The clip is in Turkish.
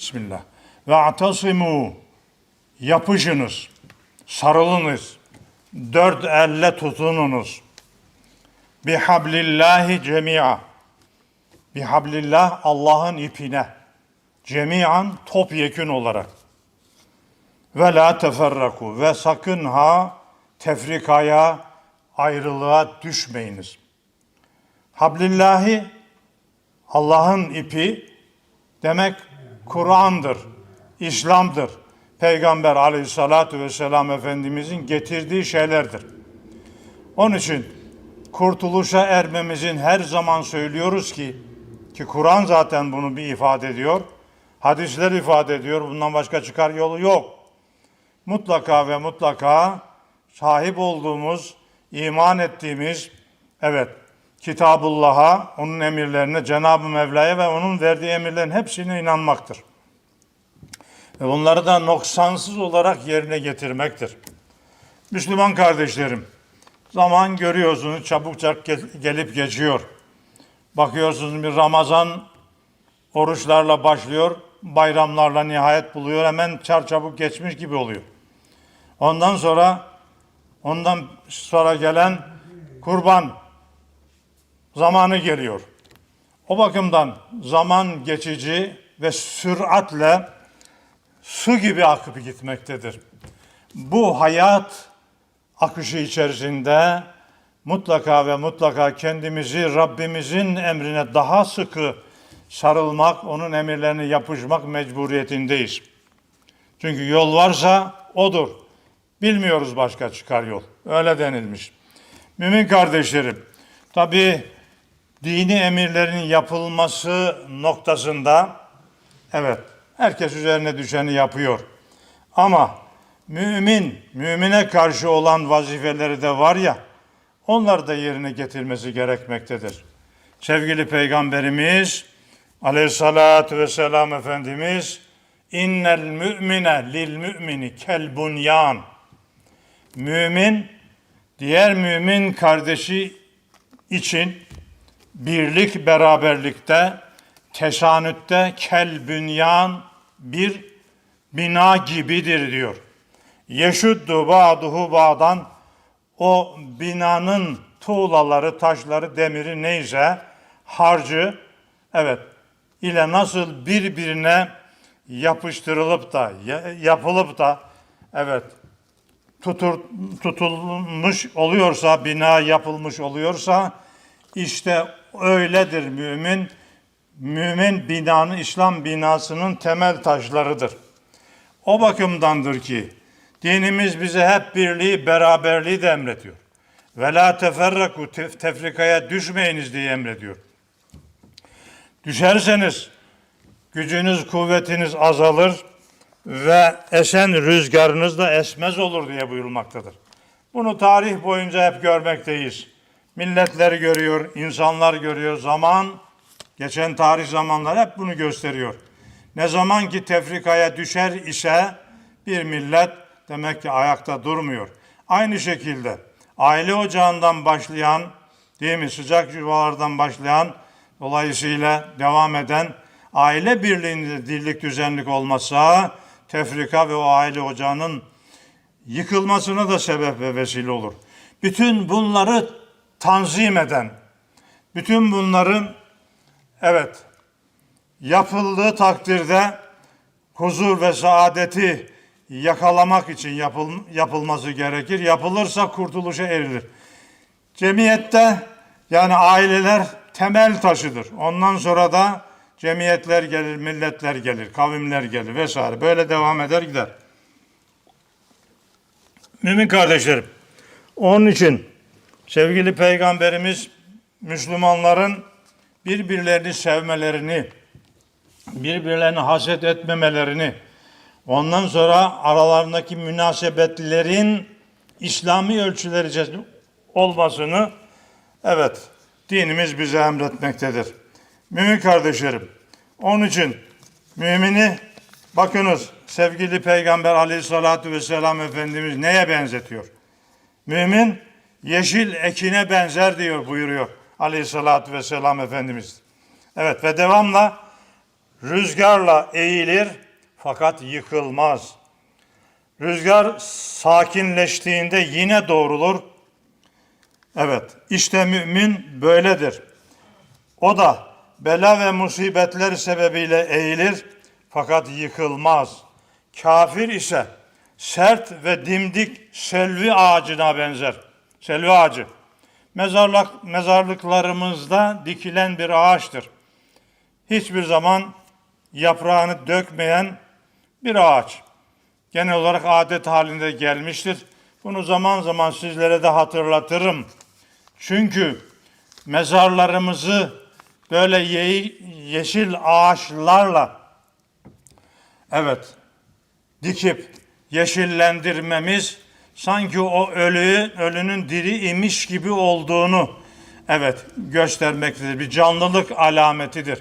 Bismillah. Ve atasimu yapışınız, sarılınız, dört elle tutununuz. Bihablillahi cemi'a. Bihablillah Allah'ın ipine. Cemi'an topyekün olarak. Ve la teferraku ve sakın ha tefrikaya, ayrılığa düşmeyiniz. Hablillahi Allah'ın ipi demek Kur'an'dır, İslam'dır. Peygamber aleyhissalatu vesselam Efendimizin getirdiği şeylerdir. Onun için kurtuluşa ermemizin her zaman söylüyoruz ki ki Kur'an zaten bunu bir ifade ediyor. Hadisler ifade ediyor. Bundan başka çıkar yolu yok. Mutlaka ve mutlaka sahip olduğumuz, iman ettiğimiz evet Kitabullah'a, onun emirlerine, Cenab-ı Mevla'ya ve onun verdiği emirlerin hepsine inanmaktır. Ve bunları da noksansız olarak yerine getirmektir. Müslüman kardeşlerim, zaman görüyorsunuz çabukça ge- gelip geçiyor. Bakıyorsunuz bir Ramazan oruçlarla başlıyor, bayramlarla nihayet buluyor, hemen çarçabuk geçmiş gibi oluyor. Ondan sonra ondan sonra gelen kurban zamanı geliyor. O bakımdan zaman geçici ve süratle su gibi akıp gitmektedir. Bu hayat akışı içerisinde mutlaka ve mutlaka kendimizi Rabbimizin emrine daha sıkı sarılmak, onun emirlerine yapışmak mecburiyetindeyiz. Çünkü yol varsa odur. Bilmiyoruz başka çıkar yol. Öyle denilmiş. Mümin kardeşlerim, tabi dini emirlerin yapılması noktasında evet herkes üzerine düşeni yapıyor. Ama mümin, mümine karşı olan vazifeleri de var ya, onları da yerine getirmesi gerekmektedir. Sevgili Peygamberimiz Aleyhissalatü vesselam Efendimiz innel mümine lil mümini kel bunyan mümin diğer mümin kardeşi için birlik beraberlikte tesanütte kel bünyan bir bina gibidir diyor. Yeşuddu ba'duhu ba'dan o binanın tuğlaları, taşları, demiri neyse harcı evet ile nasıl birbirine yapıştırılıp da ya- yapılıp da evet tutur, tutulmuş oluyorsa, bina yapılmış oluyorsa işte öyledir mümin. Mümin binanın, İslam binasının temel taşlarıdır. O bakımdandır ki dinimiz bize hep birliği, beraberliği de emrediyor. Ve la teferraku tef- tefrikaya düşmeyiniz diye emrediyor. Düşerseniz gücünüz, kuvvetiniz azalır ve esen rüzgarınız da esmez olur diye buyurulmaktadır. Bunu tarih boyunca hep görmekteyiz. Milletler görüyor, insanlar görüyor. Zaman, geçen tarih zamanlar hep bunu gösteriyor. Ne zaman ki tefrikaya düşer ise bir millet demek ki ayakta durmuyor. Aynı şekilde aile ocağından başlayan, değil mi sıcak yuvalardan başlayan, dolayısıyla devam eden aile birliğinde dirlik düzenlik olmazsa tefrika ve o aile ocağının yıkılmasına da sebep ve vesile olur. Bütün bunları tanzim eden, bütün bunların evet yapıldığı takdirde huzur ve saadeti yakalamak için yapıl, yapılması gerekir. Yapılırsa kurtuluşa erilir. Cemiyette yani aileler temel taşıdır. Ondan sonra da cemiyetler gelir, milletler gelir, kavimler gelir vesaire. Böyle devam eder gider. Mümin kardeşlerim, onun için sevgili peygamberimiz Müslümanların birbirlerini sevmelerini, birbirlerini haset etmemelerini, ondan sonra aralarındaki münasebetlerin İslami ölçüler içerisinde olmasını evet dinimiz bize emretmektedir. Mümin kardeşlerim, onun için mümini bakınız sevgili Peygamber aleyhissalatü vesselam Efendimiz neye benzetiyor? Mümin yeşil ekine benzer diyor buyuruyor aleyhissalatü vesselam Efendimiz. Evet ve devamla rüzgarla eğilir fakat yıkılmaz. Rüzgar sakinleştiğinde yine doğrulur. Evet, işte mümin böyledir. O da bela ve musibetler sebebiyle eğilir fakat yıkılmaz. Kafir ise sert ve dimdik selvi ağacına benzer. Selvi ağacı. Mezarlık, mezarlıklarımızda dikilen bir ağaçtır. Hiçbir zaman yaprağını dökmeyen bir ağaç. Genel olarak adet halinde gelmiştir. Bunu zaman zaman sizlere de hatırlatırım. Çünkü mezarlarımızı böyle ye- yeşil ağaçlarla evet dikip yeşillendirmemiz sanki o ölüyü ölünün diri imiş gibi olduğunu evet göstermektedir. Bir canlılık alametidir.